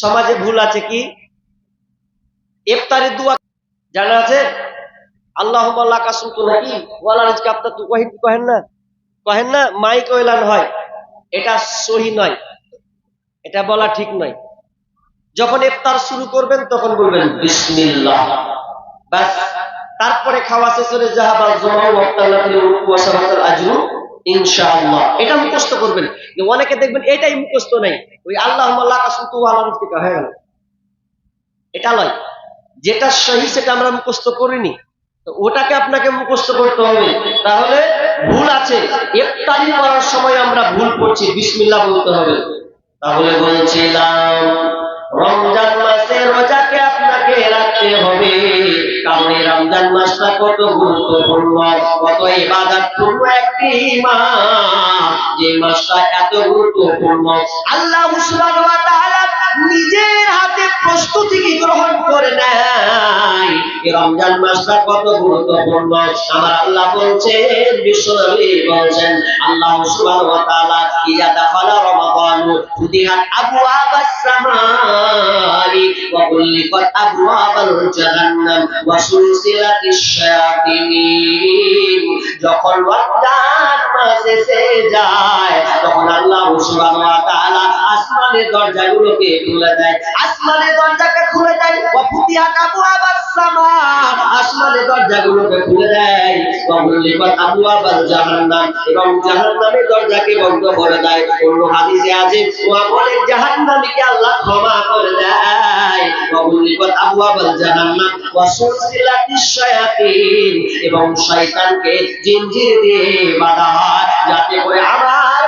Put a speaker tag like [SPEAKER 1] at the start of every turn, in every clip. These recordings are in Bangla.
[SPEAKER 1] সমাজে ভুল আছে কি? ইফতারের দোয়া জানা আছে? আল্লাহ নাকি ওয়ালা রিজকা আপনার তো কহেন কহেন না? কহেন না? মাইক ওয়েলান হয়। এটা সহি নয়। এটা বলা ঠিক নয়। যখন ইফতার শুরু করবেন, তখন বলবেন, বিসমিল্লাহ। বাস তারপরে খাওয়া শেষ হলে জাহাবাল জমাও ওয়াক্তাল্লাহিল উরুকু ওয়া সাবাতাল আজরু। ইনশাআল্লাহ। এটা মুখস্থ করবেন। অনেকে দেখবেন এটাই মুখস্থ ওই আল্লাহ হয়ে। গেল এটা নয় যেটা সহি সেটা আমরা মুখস্থ করিনি। ওটাকে আপনাকে মুখস্থ করতে হবে। তাহলে ভুল আছে। ইফতারি করার সময় আমরা ভুল করছি। বিসমিল্লাহ বলতে হবে। তাহলে বলছিলাম রমজান মাসে রোজাকে আপনাকে রাখতে হবে। কারণ এই রমজান মাসটা কত গুরুত্বপূর্ণ, কত ইবাদতপূর্ণ একটি মাস। যে মাসটা এত গুরুত্বপূর্ণ। আল্লাহ সুবহানাহু নিজের হাতে প্রস্তুতি গ্রহণ করে নেয় রমজান মাসটা কত গুরুত্বপূর্ণ? আমার আল্লাহ বলছেন, বিশ্বনবী বলছেন, আল্লাহ সুবহানাহু ওয়া তাআলা, ইয়া দাখালা রমাদান ফুতিহাত আবওয়াবাস সামাই ওয়া গুল্লিকাত আবওয়াবাল জাহান্নাম, ওয়া সুলসিলাতিশ শায়াতিন যখন রমজান মাস এসে যায়, তখন আল্লাহ সুবহানাহু ওয়া তাআলা আসমানের দরজাগুলোকে খুলে দেয়। আসমানের দরজাকে খুলে দেয়। ওয়া ফুতিহাত আবওয়াবাস সামা আসমানের দরজাগুলোকে খুলে দেয়। জাহান্নাম। এবং জাহান্নামের দরজাকে বন্ধ করে দেয়। অন্য হাদিসে আছে বলে আল্লাহ ক্ষমা করে দেয়। জাহান্নাম। ওয়া শায়াতিন। এবং শয়তানকে জিনজির দিয়ে বাঁধা হয়। যাতে করে আমার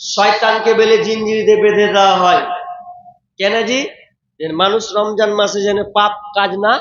[SPEAKER 1] শয়তানকে বেলে জিনজিরিতে বেঁধে দেওয়া হয়। কেন জি? মানুষ রমজান মাসে যেন পাপ কাজ না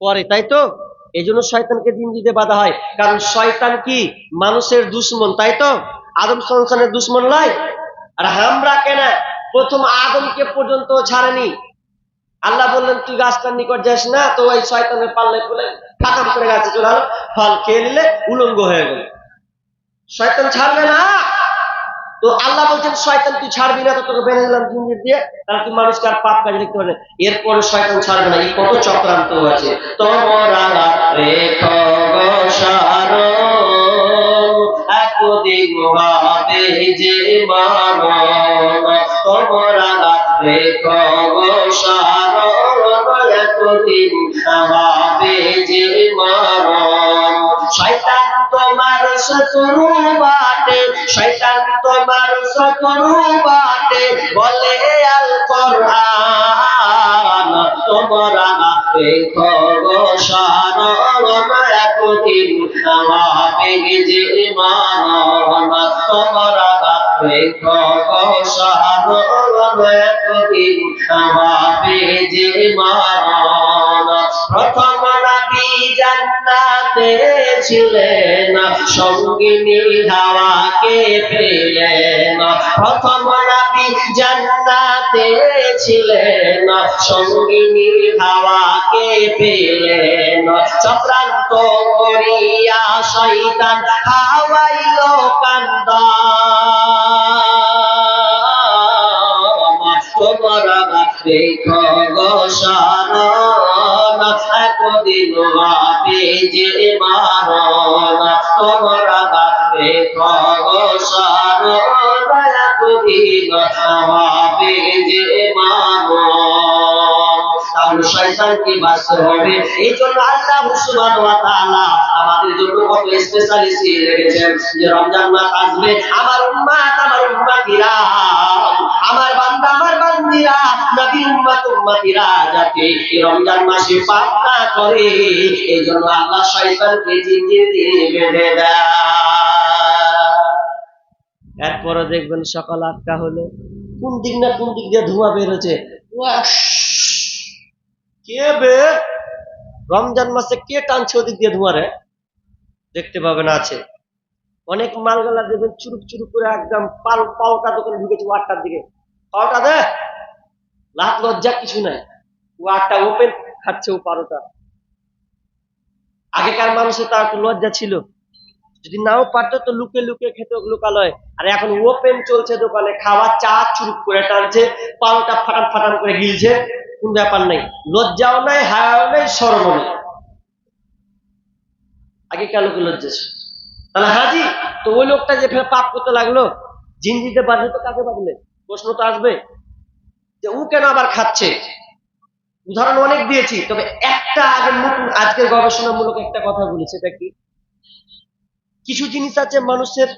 [SPEAKER 1] করে, তাই তো? এই জন্য শয়তানকে জিনজিতে বাঁধা হয়। কারণ শয়তান কি? মানুষের দুশ্মন, তাই তো? আদম সংসানের দুশ্মন নয়। আর আমরা কেন? প্রথম আদমকে পর্যন্ত ছাড়েনি। আল্লাহ বললেন, তুই গাছটার নিকট যাস না, তো ওই শয়তানের পাল্লে খুলে খাতাম করে গাছে চলে ফল খেয়ে নিলে উলঙ্গ হয়ে গেল। শয়তান ছাড়বে না। তো আল্লাহ বলছেন, শয়তান, তুই ছাড়বি না। তো তোকে বেঁধে দিলাম জিঞ্জির দিয়ে। তাহলে তুই মানুষকে আর পাপ কাজে লিখতে পারবে এরপরে শয়তান ছাড়বে না। এই কত চক্রান্ত আছে। তোমরা যে তোমরা যে শয়তান তোমার শত্রু বাটে শয়তান তোমার বাটে বলে আল কোরআন তোমরা দেখো গো সারণ একদিন হবে যে মারণ। তোমরা দেখো গো সারণ একদিন হবে যে মারণ। প্রথম জান্নাতে ছিলেন সঙ্গিনী হাওয়াকে পেলেন প্রথম নবী জান্নাতে ছিলেন সঙ্গিনী হাওয়াকে পেলেন চক্রান্ত করিয়া শয়তান হাওয়াইল কান্দা তোমরা দেখো গো সারণ, একদিন হবে যে মারণ তোমরা একদিন হবে তাহলে শয়তানকে বাঁচতে হবে? এই জন্য আল্লাহ তাআলা আমাদের জন্য কত স্পেশালিস্ট রেখেছেন যে রমজান মাস আসবে আমার উম্মাত আমার উম্মাতিরা আমার বান্দা আমার বান্দিরা নবী উম্মত উম্মতিরা যাতে এই রমজান মাসে পাপ না করে এই জন্য আল্লাহ শয়তানকে জিঞ্জির দিয়ে বেঁধে দেয় এরপরে দেখবেন সকাল আটটা হলো। কোন দিক না কোন দিক দিয়ে ধোঁয়া বের হচ্ছে কে বে? রমজান মাসে কে টানছে ওদিক দিয়ে ধোঁয়ারে দেখতে পাবেন আছে। অনেক মালগালা দেবেন চুরুক চুরুক করে একদম পাল, পাওটা দোকানে ঢুকেছে ও আটটার দিকে। পাওটা দে! লাভ লজ্জা কিছু নাই। ও আটটা ওপেন খাচ্ছে ও পারোটা। আগেকার মানুষের তার একটু লজ্জা ছিল। যদি নাও পারতো তো লুকে লুকে খেত লোকালয়। আর এখন ওপেন চলছে দোকানে খাওয়া চা চুরুক করে টানছে, পালটা ফাটান ফাটান করে গিলছে। কোন ব্যাপার নাই। লজ্জাও নাই, হায়াও নাই, শরমও নেই। আগেকার লোকে লজ্জা তাহলে হাজি, তো ওই লোকটা যে পাপ করতে লাগল, জিন দিতে পারলে তো কাকে পারলে প্রশ্ন তো আসবে। যে ও কেন আবার খাচ্ছে? উদাহরণ অনেক দিয়েছি, তবে একটা আগে নতুন আজকের গবেষণামূলক একটা কথা বলি, সেটা কি? কিছু জিনিস আছে মানুষের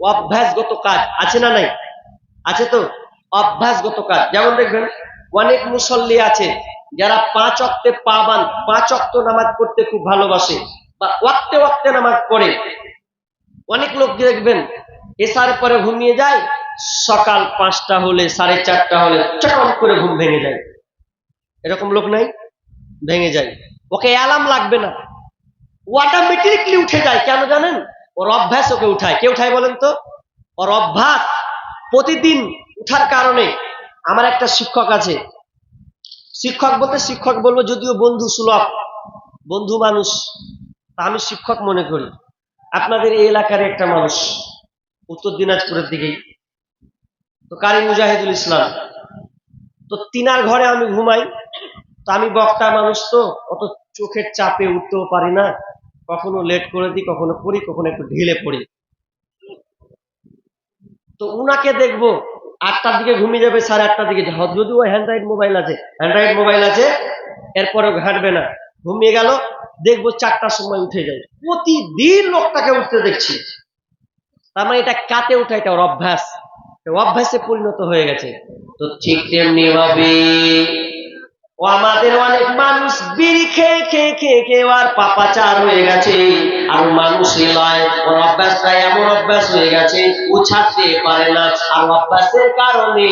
[SPEAKER 1] অভ্যাসগত কাজ, আছে না নাই? আছে তো? অভ্যাসগত কাজ। যেমন দেখবেন, অনেক মুসল্লি আছে, যারা পাঁচ অক্টে পা বান পাঁচ অক্ট নামাজ পড়তে খুব ভালোবাসে। বা ওয়াক্তে ওয়াক্তে নামাজ পড়ে। অনেক লোক দেখবেন, এসার পরে ঘুমিয়ে যায়, সকাল পাঁচটা হলে, সাড়ে চারটা হলে চটম করে ঘুম ভেঙে যায়। এরকম লোক নাই? ভেঙে যায়। ওকে অ্যালার্ম লাগবে না। ও অটোমেটিকলি উঠে যায়, কেন জানেন? ওর অভ্যাস ওকে উঠায়। কে উঠায় বলেন তো? ওর অভ্যাস প্রতিদিন উঠার কারণে। আমার একটা শিক্ষক আছে। শিক্ষক বলতে শিক্ষক বলব যদিও বন্ধু সুলভ, বন্ধু মানুষ। আমি শিক্ষক মনে করি, আপনাদের এই এলাকার একটা মানুষ, উত্তর দিনাজপুরের দিকেই। তো কারি মুজাহিদুল ইসলাম, তো তিনার ঘরে আমি ঘুমাই, তো আমি বক্তা মানুষ তো, অত চোখের চাপে উঠতেও পারি না, কখনো লেট করে দিই, কখনো পড়ি, কখনো একটু ঢিলে পড়ি। তো উনাকে দেখব, আটটার দিকে ঘুমিয়ে যাবে, সাড়ে আটটার দিকে যদিও হ্যান্ড্রয়েড মোবাইল আছে হ্যান্ড্রয়েড মোবাইল আছে, এরপরেও ঘাটবে না। ঘুমিয়ে গেল, দেখব চারটার সময় উঠে যায়। প্রতিদিন লোকটাকে উঠতে দেখছি। তার মানে এটা কাতে উঠা এটা ওর অভ্যাস। অভ্যাসে পরিণত হয়ে গেছে। তো ঠিক তেমনি ভাবে ও আমাদের অনেক মানুষ বিড়ি খেয়ে খেয়ে খেয়ে খেয়ে আর পাপাচার হয়ে গেছে। আর মানুষই নয় ওর অভ্যাসটা এমন অভ্যাস হয়ে গেছে, ও ছাড়তে পারে না। আর অভ্যাসের কারণে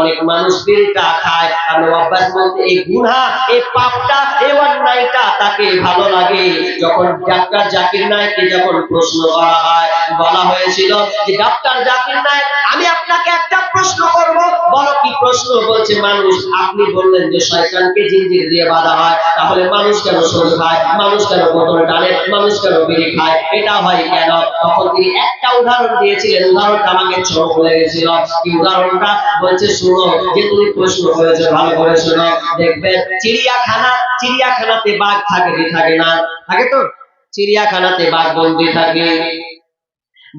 [SPEAKER 1] অনেক মানুষ বিড়িটা খায়। আর অভ্যাস বলতে এই গুণা, এই পাপটা, এই অন্যায়টা তাকে ভালো লাগে। যখন ডাক্তার জাকির নায়ককে যখন প্রশ্ন করা হয়, বলা হয়েছিল যে, ডাক্তার জাকির নায়ক, আমি আপনাকে একটা প্রশ্ন করব। বলো কি প্রশ্ন? বলছে, মানুষ, আপনি বললেন যে শয়তানকে জিঞ্জির দিয়ে বাঁধা হয়, তাহলে মানুষ কেন সরু খায়? মানুষ কেন বোতল টানে? মানুষ কেন বিড়ি খায়? এটা হয় কেন? তখন তিনি একটা উদাহরণ দিয়েছিলেন। উদাহরণটা আমাকে চোখ লেগেছিল কি উদাহরণটা? বলছে, শুনো, যে তুমি প্রশ্ন করেছ, ভালো করে শোনো। দেখবেন, চিড়িয়াখানা, চিড়িয়াখানাতে বাঘ থাকে কি থাকে না? থাকে তো? চিড়িয়াখানাতে বাঘ, বন্দি থাকে।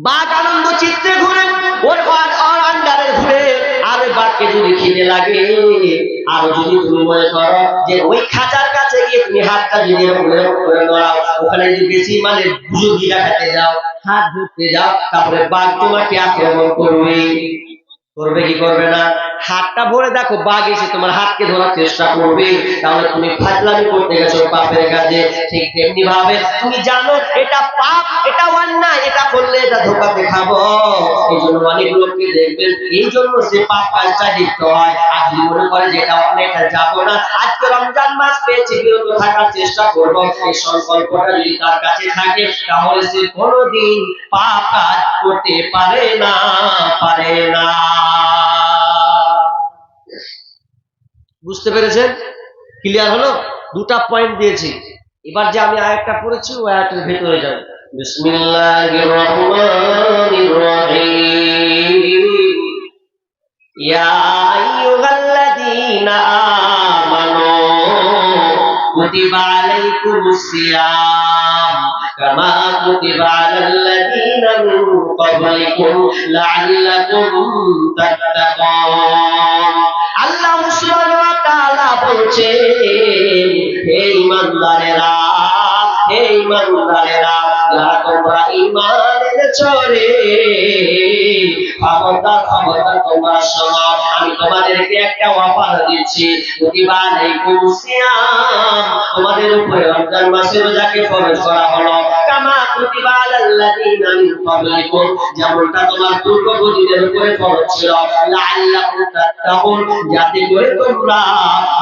[SPEAKER 1] বাঘ আনন্দ চিত্তে ঘুরে ওর আন্ডারে ঘুরে। যদি খিদে লাগে, আর যদি তুমি মনে করো যে ওই খাঁচার কাছে গিয়ে তুমি হাতটা যদি এরকম এরকম করে নড়াও ওখানে যদি বেশি মানে বুজুগিরা খেতে যাও, হাত ধরতে যাও, তারপরে বাঘ তোমাকে আক্রমণ করবে। করবে কি করবে না? হাতটা ভরে দেখো, বাঘ এসে তোমার হাতকে ধরার চেষ্টা করবে। তাহলে তুমি ফাজলামি করতে গেছো পাপের কাজে ঠিক তেমনি ভাবে তুমি জানো, এটা পাপ, এটা অন্যায়, এটা করলে এটা ধোকাতে খাব। এই জন্য অনেক লোককে দেখবেন এই জন্য সে পাপ কাজটা লিপ্ত হয়। আর মনে করে যে এটা অন্যায়, এটা যাব না, আজকে রমজান মাস পেয়েছে, বিরত থাকার চেষ্টা করব। এই সংকল্পটা যদি তার কাছে থাকে, তাহলে সে কোনোদিন পাপ কাজ করতে পারে না পারে না। বুঝতে পেরেছেন? ক্লিয়ার হলো? দুটা পয়েন্ট দিয়েছি। এবার যে আমি আয়াতটা পড়েছি, ওই আয়াতের ভেতরে যাব। বিসমিল্লাহির রহমানির রহিম। ইয়া আইয়ুহাল্লাযীনা আমানু কুতিবা আলাইকুমুস সিয়াম কামা কুতিবা আলাল লাযীনা মিন ক্বাবলিকুম লাআল্লাকুম তাত্তাকুন। আল্লাহ সুবহানাহু বলছেন, হে ঈমানদারেরা হে ঈমানদারেরা, যারা তোমরা ঈমান এনেছো রে
[SPEAKER 2] তোমাদের উপরে রমজান মাসে রোজাকে ফরজ করা হলো। যাতে করে তোমরা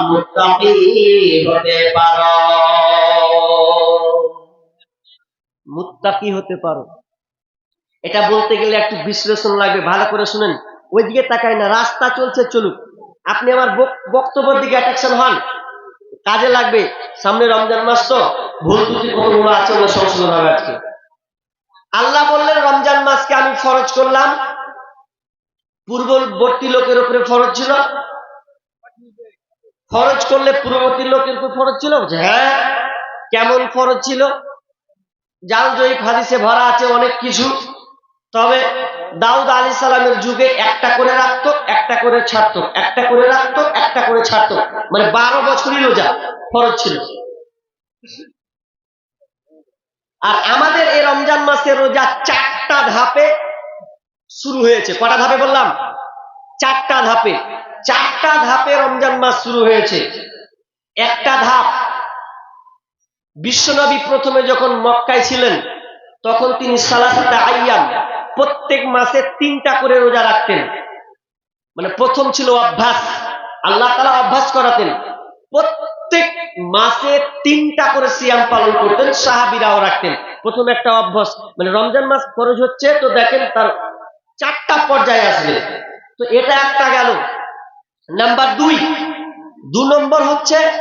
[SPEAKER 2] হতে পারো।
[SPEAKER 1] হতে পারো। এটা বলতে গেলে একটু বিশ্লেষণ লাগবে, ভালো করে শুনেন। ওইদিকে তাকাই না, রাস্তা চলছে, চলুক। আপনি আমার বক্তব্যের দিকে অ্যাট্রাকশন হন। কাজে লাগবে, সামনে রমজান মাস তো। ভুল ত্রুটি কতগুলো আছে ওগুলো সংশোধন হবে আজকে। আল্লাহ বললেন, রমজান মাসকে আমি ফরজ করলাম। পূর্ববর্তী লোকের উপরে ফরজ ছিল। ফরজ করলে পূর্ববর্তী লোকের উপর ফরজ ছিল? হ্যাঁ কেমন ফরজ ছিল? জাল জয়ীফ হাদিসে ভরা আছে অনেক কিছু। তবে দাউদ আলী সালামের যুগে একটা করে রাখতো, একটা করে ছাড়তো। একটা করে রাখতো, একটা করে ছাড়তো। মানে বারো বছরই রোজা ফরজ ছিল। আর আমাদের এই রমজান মাসের রোজা চারটা ধাপে শুরু হয়েছে। কটা ধাপে বললাম? চারটা ধাপে। চারটা ধাপে রমজান মাস শুরু হয়েছে। একটা ধাপ, বিশ্বনবী প্রথমে যখন মক্কায় ছিলেন, তখন তিনি সালাসাতা আইয়াম, প্রত্যেক মাসে তিনটা করে রোজা রাখতেন। মানে প্রথম ছিল অভ্যাস। আল্লাহ তালা অভ্যাস করাতেন। প্রত্যেক মাসে তিনটা করে সিয়াম পালন করতেন, সাহাবিরাও রাখতেন। প্রথম একটা অভ্যাস মানে রমজান মাস খরচ হচ্ছে, তো দেখেন তার চারটা পর্যায়ে আসবে। তো এটা একটা গেল। নাম্বার দুই, দু নম্বর হচ্ছে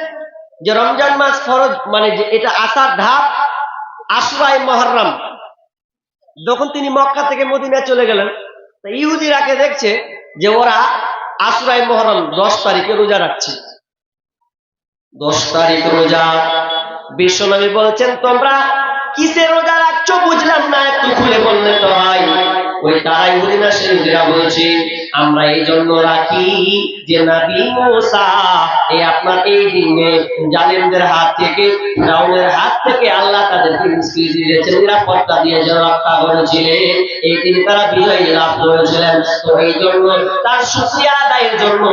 [SPEAKER 1] যে রমজান মাস ফরজ মানে যে এটা আসার ধাপ আশুরাই মহরম। যখন তিনি মক্কা থেকে মদিনায় চলে গেলেন ইহুদিরাকে দেখছে যে ওরা আশুরাই মহরম দশ তারিখে রোজা রাখছে। দশ তারিখ রোজা। বিশ্বনবী বলছেন, তোমরা কিসে রোজা রাখছো বুঝলাম না, একটু খুলে বললে তো হয়। ওই তারাই হরিনা সেরা বলছে, আমরা এই জন্য রাখি যে নাবি মোসা এই আপনার এই দিনে জালেমদের হাত থেকে, ফিরাউনের হাত থেকে আল্লাহ তাদেরকে মুশকিল দিয়েছেন, নিরাপত্তা দিয়ে যেন রক্ষা করেছিলেন। এই দিনে তারা বিজয় লাভ করেছিলেন। তো এই জন্য তার সুক্রিয়া আদায়ের জন্য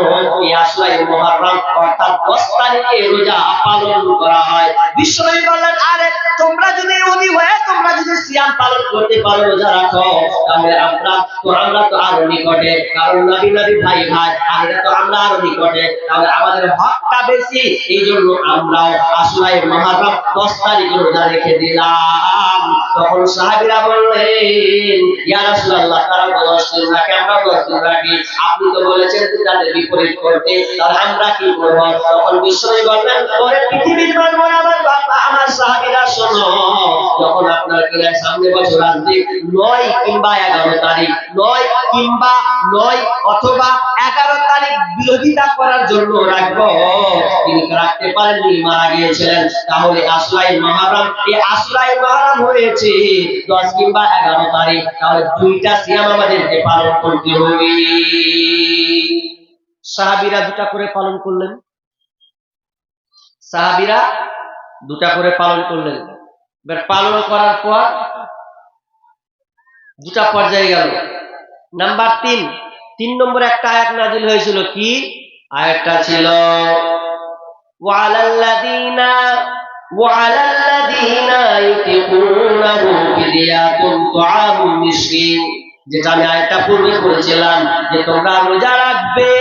[SPEAKER 1] এই আসলাই মহারম অর্থাৎ দশ তারিখে রোজা পালন করা হয়। বিশ্বনবী বললেন, আরে, তোমরা যদি ইহুদি হয়ে তোমরা যদি সিয়াম পালন করতে পারো, রোজা রাখো, তাহলে আমরা আপনি তো বলেছেন তাদের বিপরীত করতে। তাহলে আমরা কি করব? তখন বিশ্বনবী বললেন ওরে পৃথিবীর মানুষ আমার সাহাবীরা শোনো। যখন আপনার সামনে বছর আসবে, নয় কিংবা এগারো তারিখ, নয় কিংবা নয় অথবা এগারো তারিখ বিরোধিতা করার জন্য রাখব। তিনি রাখতে পারেননি, মারা গিয়েছিলেন। তাহলে আসলাই মহারাম এই আসলাই মহারাম হয়েছে দশ কিংবা এগারো তারিখ। তাহলে দুইটা সিয়াম আমাদেরকে পালন করতে হবে। সাহাবিরা দুটা করে পালন করলেন। সাহাবিরা দুটা করে পালন করলেন। এবার পালন করার পর দুটা পর্যায়ে গেল। নাম্বার তিন। তিন নম্বর একটা আয়াত নাজিল হয়েছিল কি? আয়াতটা ছিল যেটা আমি আয়াতটা পূর্বে পড়েছিলাম যে তোমরা রোজা রাখবে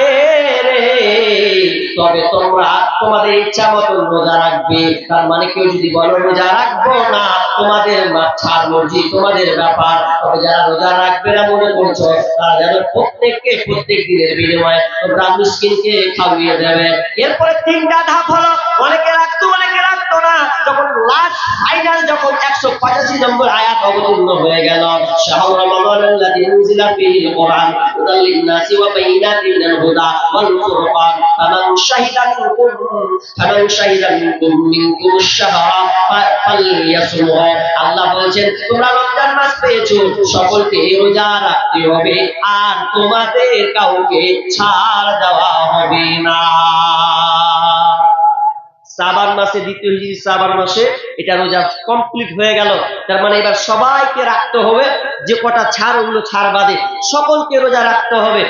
[SPEAKER 1] রে। তবে তোমরা তোমাদের ইচ্ছা মতো রোজা রাখবে। তার মানে কেউ যদি বলো, রোজা রাখব না, তোমাদের ছাড় মর্জি, তোমাদের ব্যাপার। তবে যারা রোজা রাখবে না মনে করছ, তারা যেন প্রত্যেককে প্রত্যেক দিনের বিনিময় তোমরা মিসকিনকে খাওয়িয়ে দেবে। এরপরে তিনটা ধাপ হলো, অনেকে রাখতো অনেকে রাখতো না। যখন লাস্ট ফাইনাল যখন একশো পঁচাশি নম্বর আয়াত অবতীর্ণ হয়ে গেল শাহরুল্লাহ শাহিদান কুম, ফামান শাহিদান কুম মিনকুম শাহরা ফালইয়াসুমহু। আল্লাহ বলেন তোমরা রমজান মাস পেয়েছ, সকলকে রোজা রাখতে হবে, আর তোমাদের কাউকে ছাড় দেওয়া হবে না। সাবান মাসে, দ্বিতীয় হিজরি সাবান মাসে এটা রোজা কমপ্লিট হয়ে গেল। তার মানে এবার সবাইকে রাখতে হবে, যে কটা ছাড় ওগুলো ছাড় বাদে, সকলকে রোজা রাখতে হবে।